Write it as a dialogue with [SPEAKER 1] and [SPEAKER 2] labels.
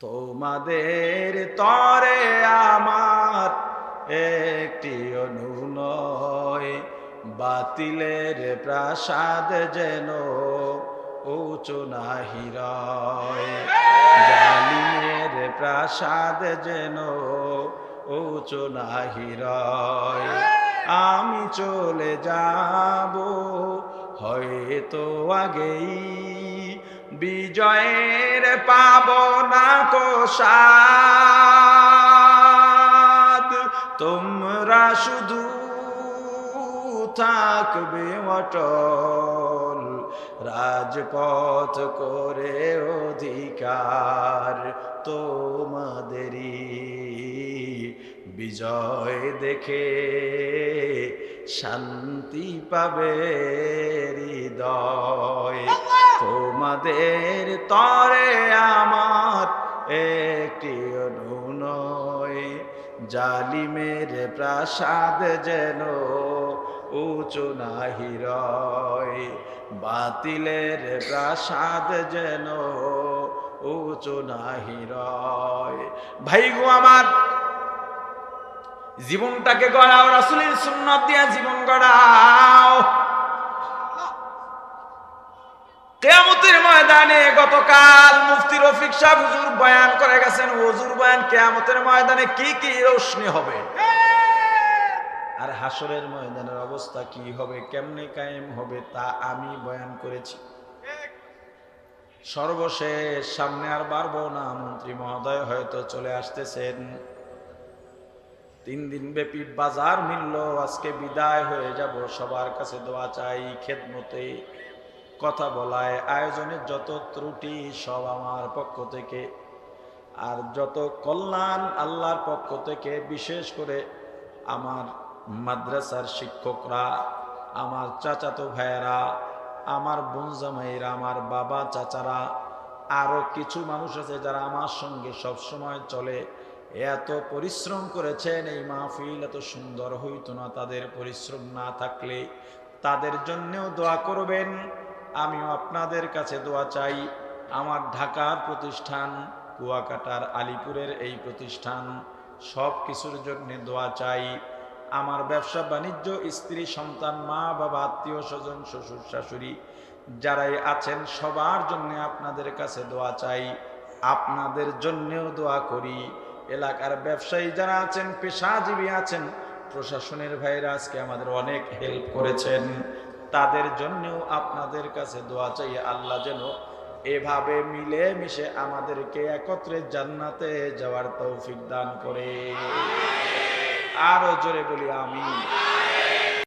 [SPEAKER 1] তোমাদের তরে আমার একটি অনুনয়, বাতিলের প্রাসাদ যেন উঁচু নাহি জালিমের প্রাসাদ যেন উঁচু নাহি আমি চলে যাব হয়তো আগেই বিজয়ের পাবনা কোষাদ তোমরা শুধু থাকবে অটল, রাজপথ করে অধিকার তোমাদেরই। বিজয় দেখে শান্তি পাবে হৃদয়। তোমাদের তরে আমার একটি অনুনয় জালিমের প্রাসাদ যেন উঁচু নাহি রয়। বাতিলের প্রাসাদ যেন উঁচু নাহি রয়। ভাই গো আমার, জীবনটাকে গড়াও, রাসুলের সুন্নত দিয়া জীবন গড়াও। কেয়ামতের ময়দানে গতকাল মুফতি রফিক সাহ হুজুর বয়ান করে গেছেন, হুজুর বয়ান কেয়ামতের ময়দানে কি কি রোশনি হবে? আর হাসরের ময়দানের অবস্থা কি হবে, কেমনে কায়েম হবে তা আমি বয়ান করেছি। সর্বশেষ সামনে আর পারব না, মন্ত্রী মহোদয় হয়তো চলে আসতেছেন। তিন দিন ব্যাপী বাজার মিলল, আজকে বিদায় হয়ে যাব, সবার কাছে দোয়া চাই, খেদমতে কথা বলায়, আয়োজনের যত ত্রুটি সব আমার পক্ষ থেকে। আর যত কল্যাণ আল্লাহর পক্ষ থেকে, বিশেষ করে আমার মাদ্রাসার শিক্ষকরা, আমার চাচাতো ভাইয়েরা, আমার বোনজামাইরা আমার বাবা চাচারা আরও কিছু মানুষ আছে যারা আমার সঙ্গে সব সময় চলে। এত পরিশ্রম করেছেন, এই মাহফিল এত সুন্দর হইতো না তাদের পরিশ্রম না থাকলে। তাদের জন্যেও দোয়া করবেন। আমিও আপনাদের কাছে দোয়া চাই। আমার ঢাকার প্রতিষ্ঠান, কুয়াকাটার আলিপুরের এই প্রতিষ্ঠান সব কিছুর জন্য দোয়া চাই। আমার ব্যবসা বাণিজ্য, স্ত্রী, সন্তান, মা, বাবা, আত্মীয় স্বজন, শ্বশুর, শাশুড়ি, যারাই আছেন, সবার জন্য আপনাদের কাছে দোয়া চাই। আপনাদের জন্যেও দোয়া করি। এলাকার ব্যবসায়ী যারা আছেন, পেশাজীবী আছেন, প্রশাসনের ভাইরা আজকে আমাদের অনেক হেল্প করেছেন। তাদের জন্যও আপনাদের কাছে দোয়া চাই, আল্লাহ যেন এভাবে মিলে মিশে আমাদেরকে একত্রে জান্নাতে যাওয়ার তৌফিক দান করে। আরও জোরে বলি আমি